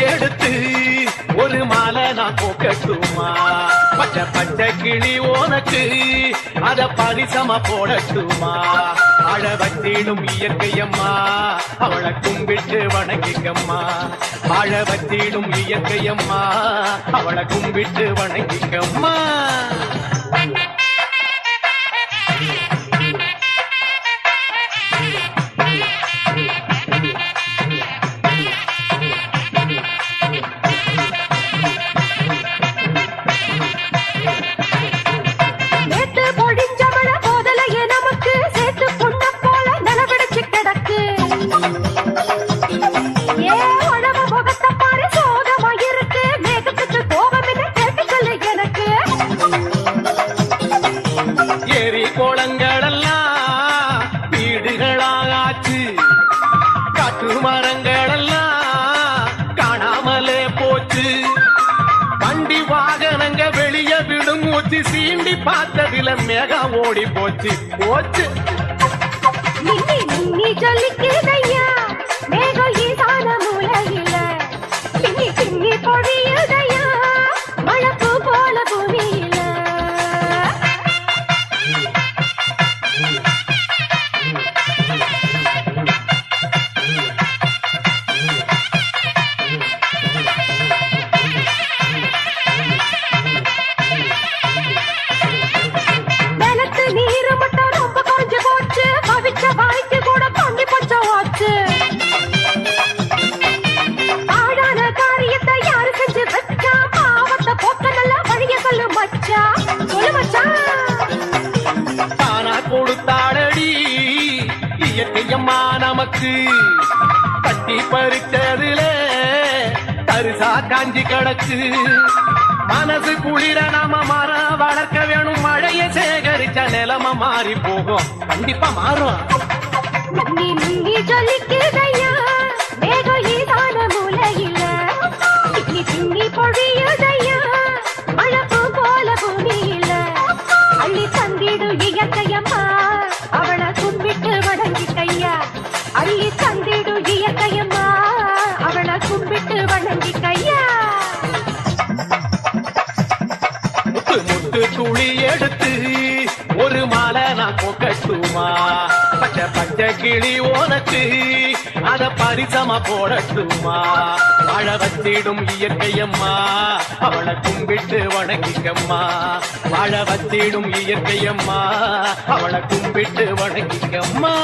எடுத்து ஒரு மாலை நான் போக்கட்டுமா? பச்சை பச்சை கிளி உனக்கு அத பரிசமா போடட்டுமா? அழ வத்திடும் இயற்கையம்மா அவளை கும்பிட்டு வணங்கிக்கம்மா. அழ வத்திடும் இயற்கையம்மா அவளை கும்பிட்டு வணங்கிக்கம்மா. ஏரி குளங்களெல்லாம் வீடுகளாகாச்சு. காற்று மரங்களெல்லாம் காணாமலே போச்சு. வண்டி வாகனங்க வெளிய விடும் ஊத்தி சீண்டி பார்த்ததில மேகா ஓடி போச்சு. போச்சு. நின்னி நின்னி மேகம் இயற்கையம்மா கட்டி பறிச்சதுல தரிசா காஞ்சி கிடக்கு. மனசு குளிர நாம மரம் வளர்க்க வேணும். மழைய சேகரிச்ச நிலம மாறி போகும். கண்டிப்பா மாறும். நின்னி அள்ளி தந்திடு இயற்கையம்மா. அவளை கும்பிட்டு வணங்கிக்கையா முத்து முத்து துளி எடுத்து ஒரு மாலை நான் கொக்கட்டுமா பச்சை பச்சை கிளி ஓனத்து அத பரிசமா போடட்டுமா? வாழ வச்சிடும் இயற்கையம்மா அவளை கும்பிட்டு வணங்கிக்கம்மா. வாழ வச்சிடும் இயற்கையம்மா அவளை கும்பிட்டு வணங்கிக்கம்மா.